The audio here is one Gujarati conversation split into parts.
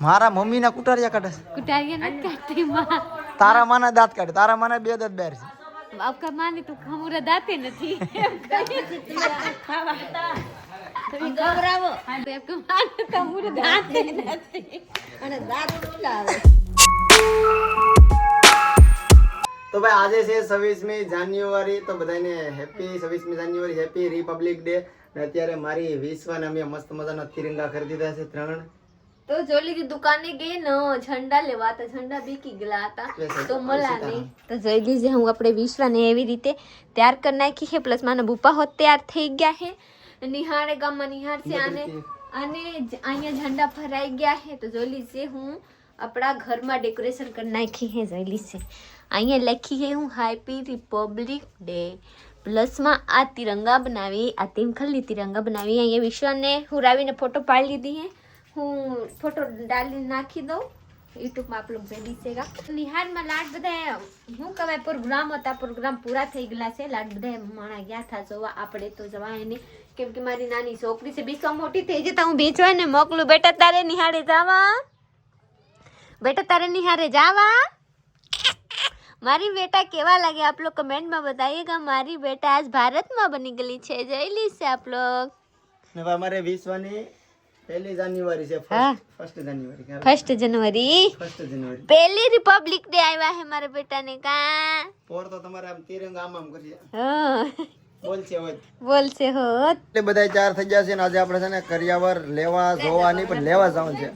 મારા મમ્મીના કુટારિયા કાઢે છે. કુટારિયા નથી કાઢતી માં. તારા માના દાંત કાઢે. તારા માના બે દાંત બેર છે. આપકા માની તું ખમુરા દાંતે નથી. એમ કહી તમે ગભરાવો. આપકા માને ખમુરા દાંતે નથી. અને દાંત ફૂલાવે તો ભાઈ આજે છે છવ્વીસમી જાન્યુઆરી. તો બધાને હેપી છવ્વીસમી જાન્યુઆરી. હેપી રિપબ્લિક ડે ને અત્યારે મારી વિશ્વાને અમે મસ્ત મજાના તિરંગા ખરીદી છે ત્રણ તો જોલી દુકાને ગઈ ન ઝંડા લેવા હતા ઝંડા બીકી ગયેલા હતા. તો મળા નહીં. તો જોઈ લીજે હું આપણે વિશ્વાને એવી રીતે તૈયાર કરી નાખી છે પ્લસ મારા બુપા હોત તૈયાર થઈ ગયા છે. નિહાળે ગામમાં નિહાળ છે અને અને અહીંયા ઝંડા ફરાઈ ગયા છે. તો જોઈ લીજે હું આપણા ઘરમાં ડેકોરેશન કરી નાખી છે જોઈ લીજે અહીંયા લખી છે હું હેપી રિપબ્લિક ડે પ્લસમાં આ તિરંગા બનાવી આ તિમખલની તિરંગા બનાવી અહીંયા વિશ્વાને હુરાવીને ફોટો પાડી લીધી હે हूँ फ़ोटो डाली नाखी दो यूट्यूब में आप लोग भेज दीजिएगा निहान में लाड बधाए हूँ कहे प्रोग्राम होता प्रोग्राम पूरा थी गया से लाड बधाए माना गया था जो आप तो जवाए नहीं क्योंकि के मारी नानी छोकरी से बीच मोटी थी जता हूँ बेचवा ने मोकलू बेटा तारे निहारे जावा बेटा तारे निहारे जावा मारी बेटा केवा लगे आप लोग कमेंट में बताइएगा मारी बेटा आज भारत में बनी गली है जय से आप लोग ने हमारे विश्वा પહેલી જાન્યુઆરી છે ફર્સ્ટ જાન્યુઆરી ફર્સ્ટ જનવરી ફર્સ્ટ જાન્યુઆરી? પહેલી રિપબ્લિક ડે આવ્યા હે મારા બેટાને કા? પોર તો તમારે આમ તિરંગા આમ આમ કરી હા. બોલ છે બોલશે હોત એટલે બધા ચાર થઈ ગયા છે ને આજે આપણે છે ને કરિયાવર લેવા જોવા નહીં પણ લેવા જવાનું છે.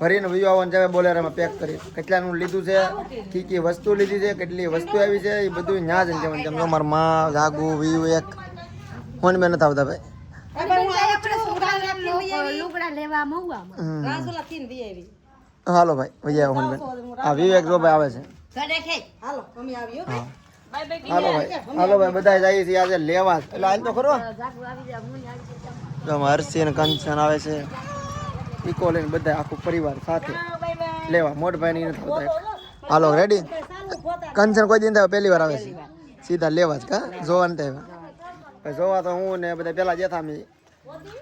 ભરીને વિયો આવવાનું છે બોલેરામાં પેક કરી. કેટલાનું લીધું છે? કી કી વસ્તુ લીધી છે? કેટલી વસ્તુ આવી છે? એ બધું ન્યા જ જવાનું છે મારા માં જાગુ વિયુ એક ફોન મેં નથી આવતા ભાઈ. લુગડા લેવા મહુવામાં રાજુલા તીન દી આવી હાલો ભાઈ વૈયા ફોન બેન આ વિવેક જો ભાઈ આવે છે ઘરે ખે હાલો અમે આવ્યો હા હાલો ભાઈ હાલો ભાઈ બધા જઈએ છીએ આજે લેવા એટલે હાલ તો ખરો જો હર્ષી અને કંચન આવે છે ઈકો લઈને બધા આખું પરિવાર સાથે લેવા મોટભાઈ ની નથી હાલો રેડી કંચન કોઈ દિન પહેલી વાર આવે છે સીધા લેવા જ કા જોવા નથી આવ્યા જોવા તો હું ને બધા પેલા જતા અમે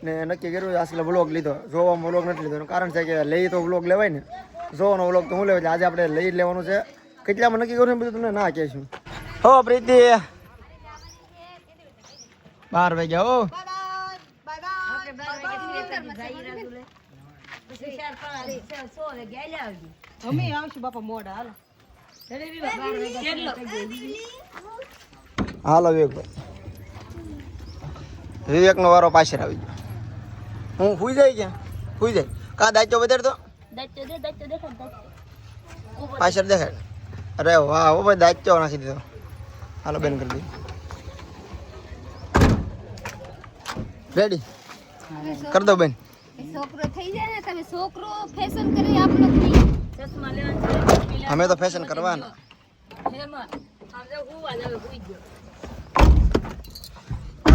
ને નક્કી કર્યું આસલે બ્લોગ લીધો. જોવામાં બ્લોગ નથી લીધો. એનું કારણ છે કે લઈ તો બ્લોગ લેવાય ને. જોવાનો બ્લોગ તો હું લેવાય આજે આપણે લઈ લેવાનું છે. કેટલામાં નક્કી કર્યું ને બધું તમને? ના કહેશું. હો પ્રીતિ. બાર વાગ્યા હો. અમે આવશું બાપા મોડા હાલો. હાલો વિવેકનો વારો પાછળ આવી ગયો. હું હુઈ જાય ક્યાં? હુઈ જાય. કા દાચો વધારે તો? પાછળ દેખાડ અરે વાહ હો ભાઈ દાચો નાખી દીધો. હાલો બેન કરી દીધી રેડી કર દો બેન. છોકરો થઈ જાય ને તમે છોકરો ફેશન કરી આપ લોગ અમે તો ફેશન કરવાના.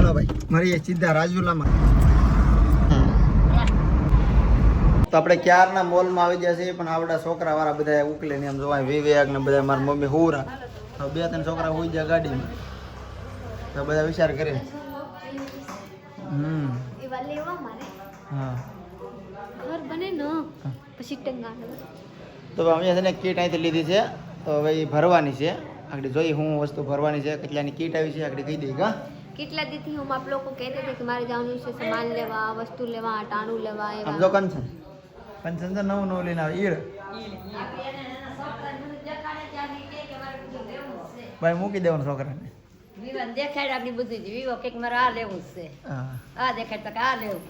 હાલો ભાઈ, મળીએ સીધા રાજુલામાં. તો આપણે ક્યારના મોલમાં આવી ગયા છીએ, પણ આપણા છોકરા વાળા બધા ઉકલે ને એમ જોવાય, વિવેક ને બધા મારા મમ્મી હોરા. તો બે ત્રણ છોકરા હોઈ ગયા ગાડીમાં. તો બધા વિચાર કરે. હમ. મારે હા. ઘર બને તો અમે છે ને કીટ અહીંથી લીધી છે, તો હવે ભરવાની છે. આગળ જોઈએ હું વસ્તુ ભરવાની છે, કેટલાની કીટ આવી છે, આગળ કહી દઈ કા? કેટલા દીથી હું આપ લોકો કહેતે હતા કે મારે જવાનું છે સામાન લેવા વસ્તુ લેવા ટાણું લેવા એ એવા જો કંચન કંચન તો નવું નવું લઈને આવે ઈળ. ભાઈ મૂકી દેવાનું છોકરાને. વિવાન દેખાડ આપણી બધું જ. વિવો કંઈક મારે આ લેવું જ છે. આ દેખાડ તો કે આ લેવું.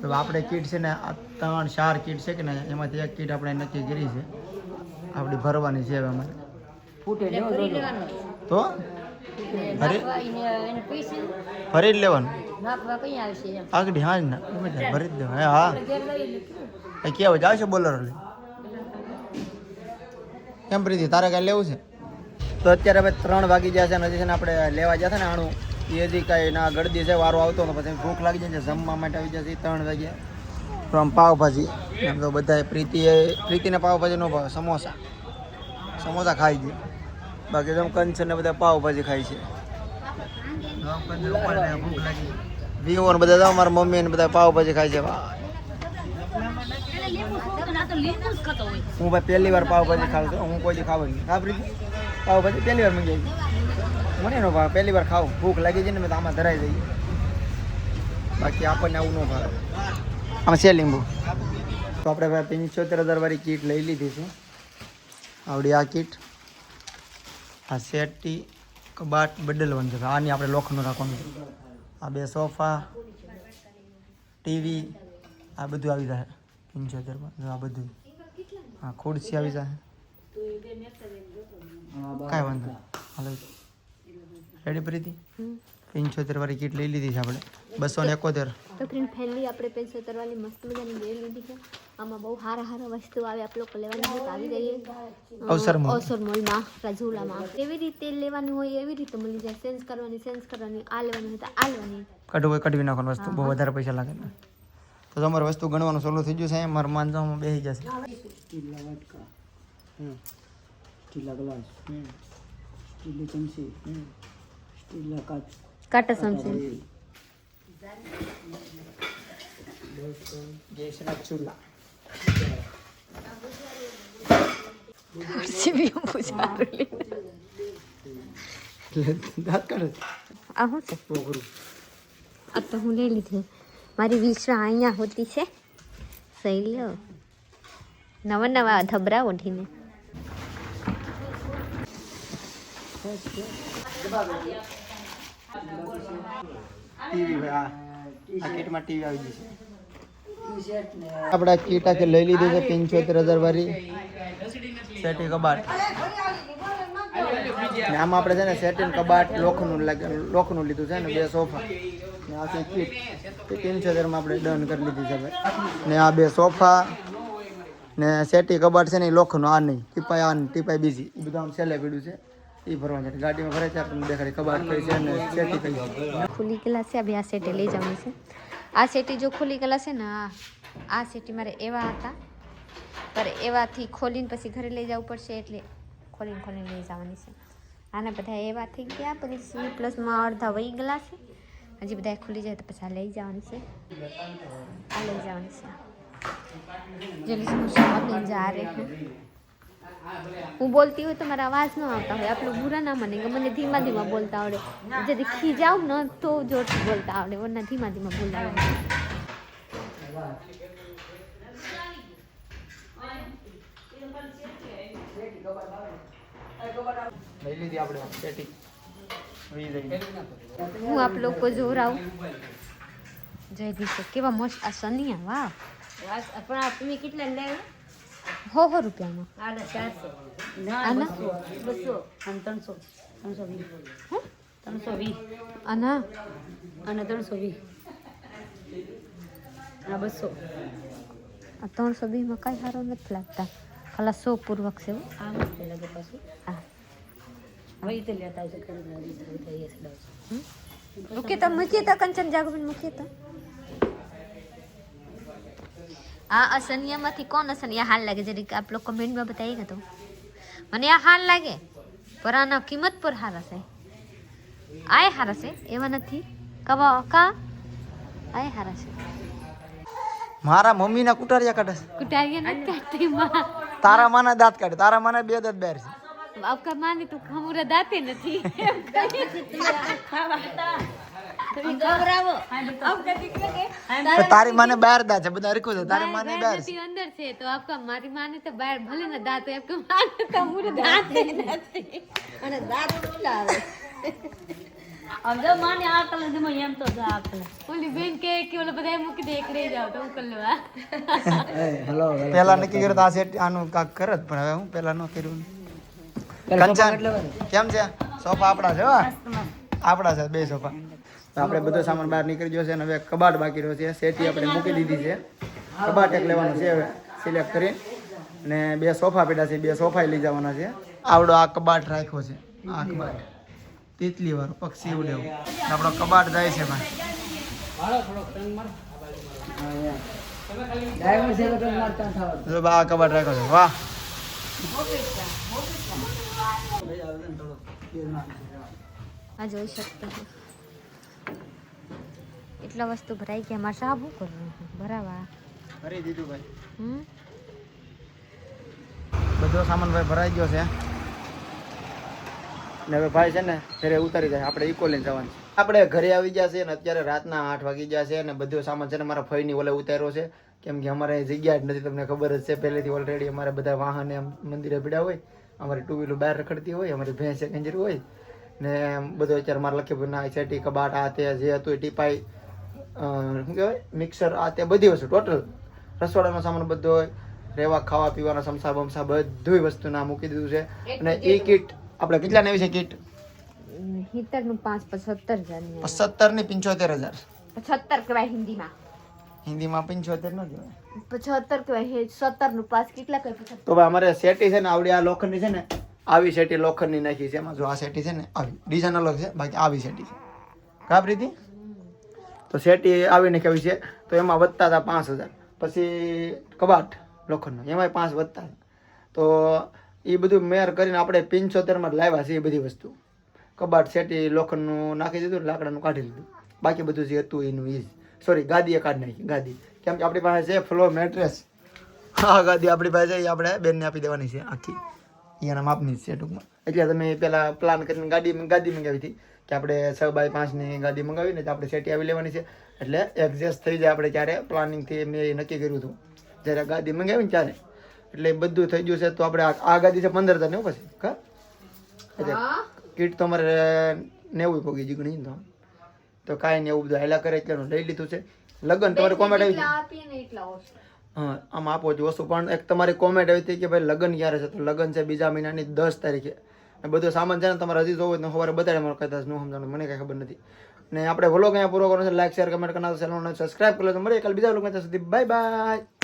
તો આપણે કીટ છે ને આ ત્રણ ચાર કીટ છે કે ને એમાંથી એક કીટ આપણે નક્કી કરી છે. આપણી ભરવાની છે હવે અમારે. ફરી લેવાનું. તો? ફરી? જ લેવાનું? આગળ હા જ ના ગમે જ દેવાનું. હા કેવું જાવ છે બોલરો લઈ કેમ પ્રીતિ તારે કાંઈ લેવું છે? તો અત્યારે હવે ત્રણ વાગી ગયા છે અને હજી છે ને આપણે લેવા ગયા છે ને આણું. એ હજી કાંઈ ના ગળદી છે વારો આવતો ને પછી ભૂખ લાગી જાય છે જમવા માટે આવી જશે ત્રણ વાગ્યા તો આમ પાવભાજી એમ તો બધા પ્રીતિએ પ્રીતિને પાવભાજી નો ભાવે સમોસા. સમોસા ખાઈ છે બાકી તો કંચન ને બધા પાવભાજી ખાય છે. વિવો ને બધા મારા મમ્મી ને બધા પાવભાજી ખાય છે હું ભાઈ પહેલી વાર પાવભાજી ખાઉં છું. હું કોઈ ખાવ નહીં. ખાબરી પાવભાજી પહેલી વાર મંગાવી મને નો ભાવ. પહેલી વાર ખાવું ભૂખ લાગી જાય ને મેં આમાં ધરાઈ જઈએ. બાકી આપણને આવું ન ભાવે. આમાં છે લીંબુ. તો આપણે ભાઈ પંચોતેર હજાર વાળી કીટ લઈ લીધી છે. આવડી આ કીટ. આ સેટી કબાટ બદલવાનું છે આની આપણે લોખંડનું રાખવાનું છે. આ બે સોફા, ટીવી, આ બધું આવી જાય પંચોતેરમાં. આ બધું. હા, ખુરશી આવી જાય કાંઈ વાંધો. હાલો. રેડી પ્રીતિ? પંચોતેર વાળી કીટ લઈ લીધી છે આપણે. બસો ને એકોતેર. તો ફ્રેન્ડ ફેમિલી આપણે પંચોતેર વાળી મસ્ત મજાની લઈ લીધી છે. આમાં બહુ સારા સારા વસ્તુ આવે આપણે લોકો લેવાની હોય આવી જઈએ. અવસર મોલ. અવસર મોલમાં રાજુલામાં. એવી રીતે લેવાની હોય એવી રીતે મળી જાય. સેન્સ કરવાની સેન્સ કરવાની આ લેવાની હોય તો આ લેવાની. કઢવું હોય કઢવી નાખવાનું વસ્તુ. બહુ વધારે પૈસા લાગે તો તમારે વસ્તુ ગણવાનું સોલું થઈ ગયું છે મારા માનસામાં બેસી જશે વાટકા. ગ્લાસ. ચમચી કાચ. કાટા સમજે આ હું છે આ તો હું લઈ લીધી મારી વિશ્વા અહીંયા હોતી છે સહી લ્યો નવા નવા ધબરા ઓઢીને ટીવી ભાઈ આ. આ કીટમાં ટીવી આવી જશે આપણે આ કીટ આખી લઈ લીધી છે પંચોતેર હજાર વાળી. સેટી કબાટ. ને આમાં આપણે છે ને સેટિન કબાટ લોખનું લાગે લોખનું લીધું છે ને બે સોફા. ને આ કીટ. એ પંચોતેરમાં આપણે ડન કરી લીધી છે ભાઈ. ને આ બે સોફા. ને સેટી કબાટ છે ને એ લોખનું આ નહીં. ટીપાઈ આ નહીં. ટીપાઈ બીજી. એ બધું આમ છેલ્લે પીડ્યું છે. ખુલી ભરવા છે. આપણને આ સેટી લઈ જવાની છે. આ સેટી જો ખુલી ગયેલા છે ને, આ સેટી મારે એવા હતા. પણ એવાથી ખોલીને પછી ઘરે લઈ જવું પડશે એટલે ખોલીને ખોલીને લઈ જવાની છે. આના બધા એવા થઈ ગયા, પછી પ્લસમાં અડધા વહી ગયેલા છે. હજી બધા ખુલી જાય તો પછી આ લઈ જવાની છે. આ લઈ જવાની છે. જેટલી જારે હું બોલતી હોય તો મારા અવાજ ન આવતા હોય. આપણું બુરા ના મને કે મને ધીમા ધીમા બોલતા આવડે. જદી ખીજાવ ને તો જોરથી બોલતા આવડે. વરના ધીમા ધીમા બોલતા આવડે હું આપ લોકો જોરાવું. જય દીશે કેવા મસ્ત આ સનિયા વાહ. પણ તમે કેટલા લેવા? હો હો રૂપિયામાં આડા ચારસો ના આના? બસો બસો અને ત્રણસો ત્રણસો વીસ હે? ત્રણસો વીસ આના અને ત્રણસો વીસ આ બસો આ ત્રણસો બીમાં કાંઈ સારો નથી લાગતા ખાલા સો પૂર્વક છે હો. આ મસ્ત લાગે પાછું હા વહી તો લેતા આવશે ખરીદ લાવી તો એ સડાવશે મૂકી તો મૂકી તો કંચન જાગબન મૂકી તો આ અસનિયામાંથી કોણ અસનિયા? હાલ લાગે જરીક આપ લોકો કમેન્ટમાં બતાવી તો. મને આ હાલ લાગે. પર આના કિંમત પર હાર હશે. આય હાર છે એવા નથી. કવા કા? આય હારા છે મારા મમ્મીના કુટારિયા કાઢે કુટારિયા નથી કાઢતી માં. તારા માના દાંત કાઢે. તારા માના બે દાંત બહાર છે. આપકા માને તો ખમુરા દાંતે નથી. ગભરાવો તો તારી માને બહાર દા છે બધા હરખું છે. તારી માને બહાર છે. અંદર છે તો આપકા મારી માને તો બહાર ભલે ના દાંત હોય આપકા માને તો ખમુરા દાંત નથી. અને દાંત કેટલા આવે માને આ કલર દે એમ તો જો આ ઓલી બેન કે કે ઓલા બધા મૂકી દે એક રહી જાવ તો લેવા હલો પેલા નક્કી કર્યું તો આ સેટ આનું કાક કરત પણ હવે હું પેલા ન કર્યું? કંચન કેમ છે? સોફા આપડા છે હો? આપણા છે બે સોફા. તો આપણે બધો સામાન બહાર નીકળી ગયો છે અને હવે કબાટ બાકી રહ્યો છે. સેટી આપણે મૂકી દીધી છે. કબાટ એક લેવાનું છે હવે સિલેક્ટ કરી અને બે સોફા પેડા છે, બે સોફા લઈ જવાના છે. આવડો આ કબાટ રાખ્યો છે. આ કબાટ. તીતલી વાર પક્ષી ઉડેવો આપણો કબાટ જાય છે ભાઈ જો બા કબાટ રાખ્યો છે. વાહ. જોઈ શકते हैं એટલા વસ્તુ ભરાઈ ગયા. મારે સાબુ કરવું? ભરાવા. ભરી દીધું ભાઈ. બધો સામાન ભાઈ ભરાઈ ગયો છે. ને હવે ભાઈ છે ને ઘરે ઉતારી જાય. આપણે ઇકો લઈને જવાનું છે. આપણે ઘરે આવી ગયા છે ને અત્યારે રાતના આઠ વાગી ગયા છે અને બધો સામાન છે ને મારા ફઈની ઓલે ઉતાર્યો છે. કેમ કે અમારે જગ્યા જ નથી તમને ખબર જ છે. પહેલેથી ઓલરેડી અમારે બધા વાહન એમ મંદિરે પીડ્યા હોય. અમારી ટુ વ્હીલર બહાર રખડતી હોય અમારી ભેંસ કંજરી હોય. ને બધો અત્યારે મારે લખ્યું ના સેટી કબાટ આ તે જે હતું એ ટીપાઈ શું કહેવાય? મિક્સર આ તે બધી વસ્તુ ટોટલ રસોડાનો સામાન બધો હોય રહેવા ખાવા પીવાના સમસા બમસા બધી વસ્તુ ના મૂકી દીધું છે. અને એ કીટ આપણે કેટલા નેવી છે કીટ સિત્તેરનું પાંચ પચહત્તર હજાર. સત્તરની પંચોતેર હજાર. પચહત્તર કહેવાય હિન્દીમાં. હિન્દીમાં પંચોતેર ન કહેવાય. પચહત્તર કહેવાય સત્તરનું પાંચ કેટલા કહેવાય તો ભાઈ અમારે સેટી છે ને આવડી આ લોખંડની છે ને આવી સેટી લોખંડની નાખી છે. એમાં જો આ સેટી છે ને આવી ડિઝાઇન અલગ છે બાકી આવી સેટી છે. કાપરી હતી તો શેટી આવીને કેવી છે, તો એમાં વધતા હતા પાંચ હજાર. પછી કબાટ લોખંડનો, એમાંય પાંચ વધતા તો એ બધું મેર કરીને આપણે પંચોતેરમાં લાવ્યા છે એ બધી વસ્તુ. કબાટ, શેટી, લોખંડનું નાખી દીધું, લાકડાનું કાઢી લીધું. બાકી બધું જે હતું એનું એ સોરી ગાદીએ કાઢી નાખી, ગાદી. કેમ કે આપણી પાસે છે ફ્લોર મેટ્રેસ હા ગાદી આપણી પાસે એ આપણે બેનને આપી દેવાની છે આખી. એના માપની છે ટૂંકમાં. એટલે તમે પહેલાં પ્લાન કરીને ગાડી ગાદી મંગાવી હતી. કે આપણે છ બાય પાંચની ગાદી મંગાવીને તો આપણે સેટી આવી લેવાની છે. એટલે એડજસ્ટ થઈ જાય આપણે ત્યારે પ્લાનિંગથી મેં એ નક્કી કર્યું હતું. જ્યારે ગાદી મંગાવી ને ત્યારે. એટલે બધું થઈ ગયું છે તો આપણે આ- ગાડી ગાદી છે પંદર હજાર નેવું પછી. કા? કીટ તો અમારે નેવું પોગી જીગણી તો. તો કાંઈ નહીં એવું બધું હેલા કરે એટલે લઈ લીધું છે. લગ્ન તમારે કોમેન્ટ આવી હા આમ આપો છો વસ્તુ પણ એક તમારી કોમેન્ટ આવી હતી કે ભાઈ લગ્ન ક્યારે છે? તો લગ્ન છે બીજા મહિનાની દસ તારીખે. બધો સામાન છે ને તમારે હજી જોવો તો સવારે બતાડે મને કદાચ ન સમજાણું, મને કાંઈ ખબર નથી. ને આપણે વ્લોગ અહીંયા પૂરો કરવાનો છે લાઈક શેર કમેન્ટ કરનાર ચેનલને સબસ્ક્રાઈબ કરો તો મળીએ કાલે બીજા લોકો ત્યાં સુધી. Bye bye